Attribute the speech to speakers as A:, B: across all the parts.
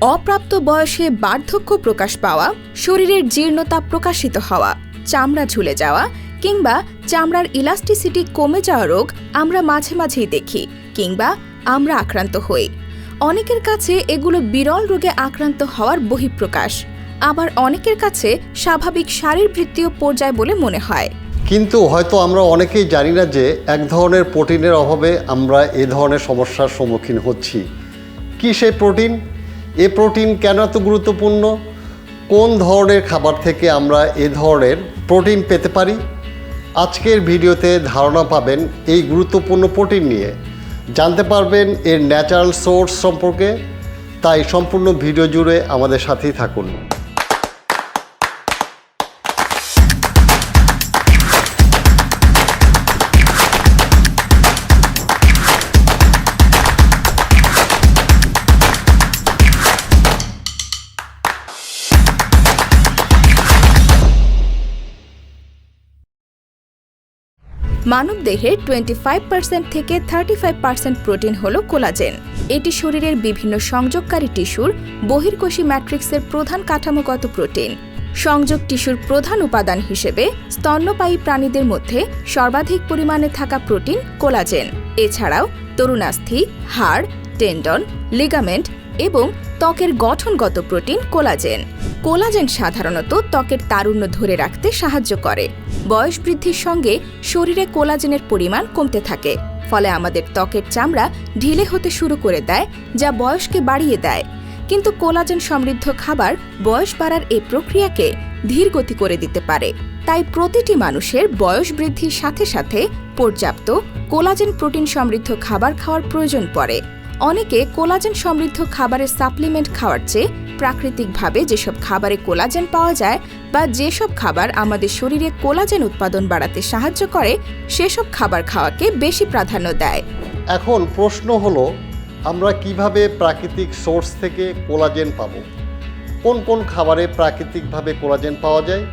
A: অপ্রাপ্ত বয়সে বার্ধক্য প্রকাশ পাওয়া, শরীরের জীর্ণতা প্রকাশিত হওয়া, চামড়া ঝুলে যাওয়া কিংবা চামড়ার ইলাস্টিসিটি কমে যাওয়া রোগ আমরা মাঝে মাঝেই দেখি কিংবা আমরা আক্রান্ত হই। অনেকের কাছে এগুলো বিরল রোগে আক্রান্ত হওয়ার বহিঃপ্রকাশ। আবার অনেকের কাছে স্বাভাবিক শারীরবৃত্তীয় পর্যায় বলে মনে হয়।
B: কিন্তু হয়তো আমরা অনেকেই জানি না যে এক ধরনের প্রোটিনের অভাবে আমরা এ ধরনের সমস্যার সম্মুখীন হচ্ছি। কি সেই প্রোটিন? এ প্রোটিন কেন এত গুরুত্বপূর্ণ? কোন ধরনের খাবার থেকে আমরা এ ধরনের প্রোটিন পেতে পারি? আজকের ভিডিওতে ধারণা পাবেন এই গুরুত্বপূর্ণ প্রোটিন নিয়ে। জানতে পারবেন এর ন্যাচারাল সোর্স সম্পর্কে। তাই সম্পূর্ণ ভিডিও জুড়ে আমাদের সাথেই থাকুন।
A: মানবদেহে টোয়েন্টি ফাইভ পার্সেন্ট থেকে থার্টি ফাইভ পার্সেন্ট প্রোটিন হল কোলাজেন। এটি শরীরের বিভিন্ন সংযোগকারী টিস্যুর বহির্কোষী ম্যাট্রিক্সের প্রধান কাঠামোগত প্রোটিন। সংযোগ টিস্যুর প্রধান উপাদান হিসেবে স্তন্যপায়ী প্রাণীদের মধ্যে সর্বাধিক পরিমাণে থাকা প্রোটিন কোলাজেন। এছাড়াও তরুণাস্থি, হাড়, টেন্ডন, লিগামেন্ট এবং ত্বকের গঠনগত প্রোটিন কোলাজেন। কোলাজেন সাধারণত ত্বকের তারুণ্য ধরে রাখতে সাহায্য করে। বয়স বৃদ্ধির সঙ্গে শরীরে কোলাজেনের পরিমাণ কমতে থাকে, ফলে আমাদের ত্বকের চামড়া ঢিলে হতে শুরু করে দেয়, যা বয়সকে বাড়িয়ে দেয়। কিন্তু কোলাজেন সমৃদ্ধ খাবার বয়স বাড়ার এই প্রক্রিয়াকে ধীর গতি করে দিতে পারে। তাই প্রতিটি মানুষের বয়স বৃদ্ধির সাথে সাথে পর্যাপ্ত কোলাজেন প্রোটিন সমৃদ্ধ খাবার খাওয়ার প্রয়োজন পড়ে। অনেকে কোলাজেন সমৃদ্ধ খাবারের সাপ্লিমেন্ট খাওয়ার চেয়ে প্রাকৃতিকভাবে যেসব খাবারে কোলাজেন পাওয়া যায় বা যেসব খাবার আমাদের শরীরে কোলাজেন উৎপাদন বাড়াতে সাহায্য করে সেসব খাবার খাওয়াকে বেশি প্রাধান্য দেয়।
B: এখন প্রশ্ন হলো আমরা কীভাবে প্রাকৃতিক সোর্স থেকে কোলাজেন পাবো? কোন কোন খাবারে প্রাকৃতিকভাবে কোলাজেন পাওয়া যায়?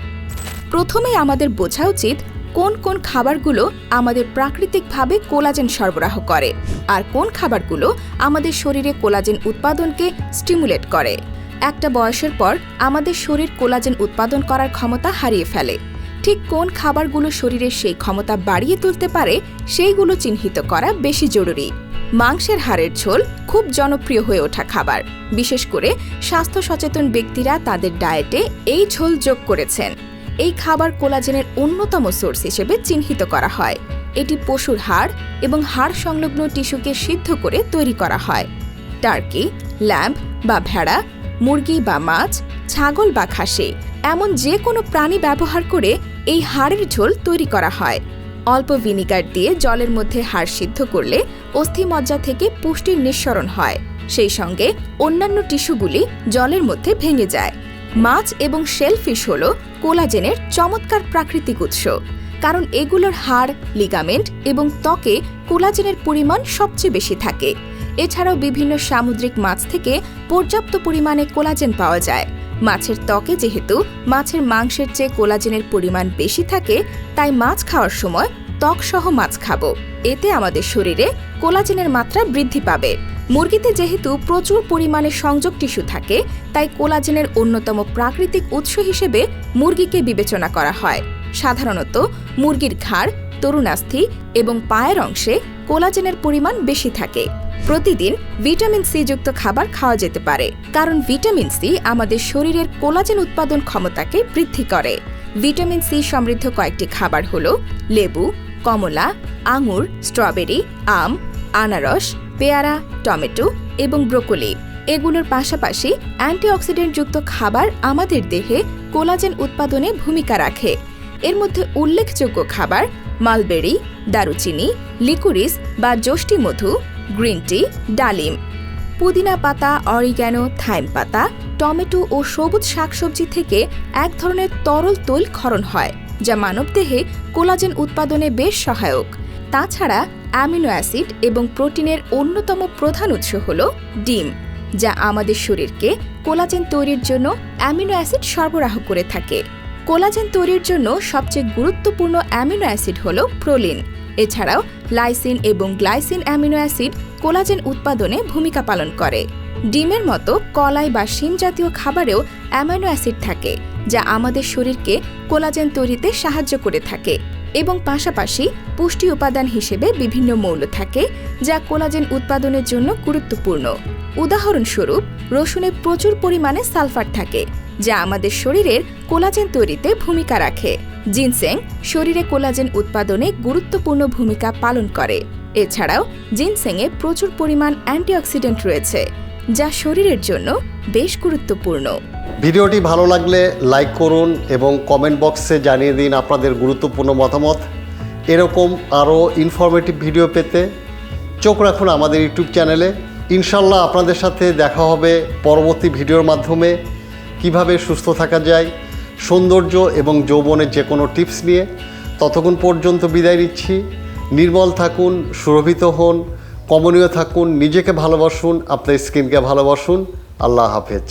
A: প্রথমেই আমাদের বোঝা উচিত কোন কোন খাবারগুলো আমাদের প্রাকৃতিকভাবে কোলাজেন সরবরাহ করে আর কোন খাবারগুলো আমাদের শরীরে কোলাজেন উৎপাদনকে স্টিমুলেট করে। একটা বয়সের পর আমাদের শরীর কোলাজেন উৎপাদন করার ক্ষমতা হারিয়ে ফেলে। ঠিক কোন খাবারগুলো শরীরের সেই ক্ষমতা বাড়িয়ে তুলতে পারে সেইগুলো চিহ্নিত করা বেশি জরুরি। মাংসের হাড়ের ঝোল খুব জনপ্রিয় হয়ে ওঠা খাবার। বিশেষ করে স্বাস্থ্য সচেতন ব্যক্তিরা তাদের ডায়েটে এই ঝোল যোগ করেছেন। এই খাবার কোলাজেনের অন্যতম সোর্স হিসেবে চিহ্নিত করা হয়। এটি পশুর হাড় এবং হাড় সংলগ্ন টিস্যুকে সিদ্ধ করে তৈরি করা হয়। টার্কি ল্যাম্প বা ভেড়া, মুরগি বা মাছ, ছাগল বা খাসি, এমন যে কোনো প্রাণী ব্যবহার করে এই হাড়ের ঝোল তৈরি করা হয়। অল্প ভিনিগার দিয়ে জলের মধ্যে হাড় সিদ্ধ করলে অস্থিমজ্জা থেকে পুষ্টির নিঃসরণ হয়। সেই সঙ্গে অন্যান্য টিস্যুগুলি জলের মধ্যে ভেঙে যায়। মাছ এবং শেলফিশ হল কোলাজেনের চমৎকার প্রাকৃতিক উৎস, কারণ এগুলোর হাড়, লিগামেন্ট এবং ত্বকে কোলাজেনের পরিমাণ সবচেয়ে বেশি থাকে। এছাড়াও বিভিন্ন সামুদ্রিক মাছ থেকে পর্যাপ্ত পরিমাণে কোলাজেন পাওয়া যায়। মাছের ত্বকে যেহেতু মাছের মাংসের চেয়ে কোলাজেনের পরিমাণ বেশি থাকে, তাই মাছ খাওয়ার সময় ত্বকসহ মাছ খাব। এতে আমাদের শরীরে কোলাজেনের মাত্রা বৃদ্ধি পাবে। মুরগিতে যেহেতু প্রচুর পরিমাণে সংযোগ টিস্যু থাকে, তাই কোলাজেনের অন্যতম প্রাকৃতিক উৎস হিসেবে মুরগিকে বিবেচনা করা হয়। সাধারণত মুরগির ঘাড়, তরুণাস্থি এবং পায়ের অংশে কোলাজেনের পরিমাণ বেশি থাকে। প্রতিদিন ভিটামিন সি যুক্ত খাবার খাওয়া যেতে পারে, কারণ ভিটামিন সি আমাদের শরীরের কোলাজেন উৎপাদন ক্ষমতাকে বৃদ্ধি করে। ভিটামিন সি সমৃদ্ধ কয়েকটি খাবার হল লেবু কমলা, আঙুর, স্ট্রবেরি, আম, আনারস, পেয়ারা, টমেটো এবং ব্রোকলি। এগুলোর পাশাপাশি অ্যান্টিঅক্সিডেন্টযুক্ত খাবার আমাদের দেহে কোলাজেন উৎপাদনে ভূমিকা রাখে। এর মধ্যে উল্লেখযোগ্য খাবার মালবেরি, দারুচিনি, লিকুরিস বা মধু, গ্রিন টি, ডালিম। পুদিনা পাতা, অরিগ্যানো, থাইম পাতা, টমেটো ও সবুজ শাকসবজি থেকে এক ধরনের তরল তৈল ক্ষরণ হয়। যা মানবদেহে কোলাজেন উৎপাদনে বেশ সহায়ক। তাছাড়া অ্যামিনো অ্যাসিড এবং প্রোটিনের অন্যতম প্রধান উৎস হল ডিম, যা আমাদের শরীরকে কোলাজেন তৈরির জন্য অ্যামিনো অ্যাসিড সরবরাহ করে থাকে। কোলাজেন তৈরির জন্য সবচেয়ে গুরুত্বপূর্ণ অ্যামিনো অ্যাসিড হল প্রোলিন। এছাড়াও লাইসিন এবং গ্লাইসিন অ্যামিনো অ্যাসিড কোলাজেন উৎপাদনে ভূমিকা পালন করে। ডিমের মতো কলাই বা শিম জাতীয় খাবারেও অ্যামাইনো অ্যাসিড থাকে, যা আমাদের শরীরকে কোলাজেন তৈরিতে সাহায্য করে থাকে এবং পাশাপাশি পুষ্টি উপাদান হিসেবে বিভিন্ন মৌল থাকে, যা কোলাজেন উৎপাদনের জন্য গুরুত্বপূর্ণ। উদাহরণস্বরূপ, রসুনে প্রচুর পরিমাণে সালফার থাকে, যা আমাদের শরীরের কোলাজেন তৈরিতে ভূমিকা রাখে। জিনসেং শরীরে কোলাজেন উৎপাদনে গুরুত্বপূর্ণ ভূমিকা পালন করে। এছাড়াও, জিনসেংয়ে প্রচুর পরিমাণ অ্যান্টিঅক্সিডেন্ট রয়েছে যা শরীরের জন্য বেশ গুরুত্বপূর্ণ।
B: ভিডিওটি ভালো লাগলে লাইক করুন এবং কমেন্ট বক্সে জানিয়ে দিন আপনাদের গুরুত্বপূর্ণ মতামত। এরকম আরও ইনফরমেটিভ ভিডিও পেতে চোখ রাখুন আমাদের ইউটিউব চ্যানেলে। ইনশাল্লাহ আপনাদের সাথে দেখা হবে পরবর্তী ভিডিওর মাধ্যমে। কীভাবে সুস্থ থাকা যায়, সৌন্দর্য এবং যৌবনের যে কোনো টিপস নিয়ে। ততক্ষণ পর্যন্ত বিদায় নিচ্ছি। নির্মল থাকুন, সুরভিত হন। কমনীয় থাকুন নিজেকে ভালোবাসুন আপনার স্কিনকে ভালোবাসুন। আল্লাহ হাফেজ।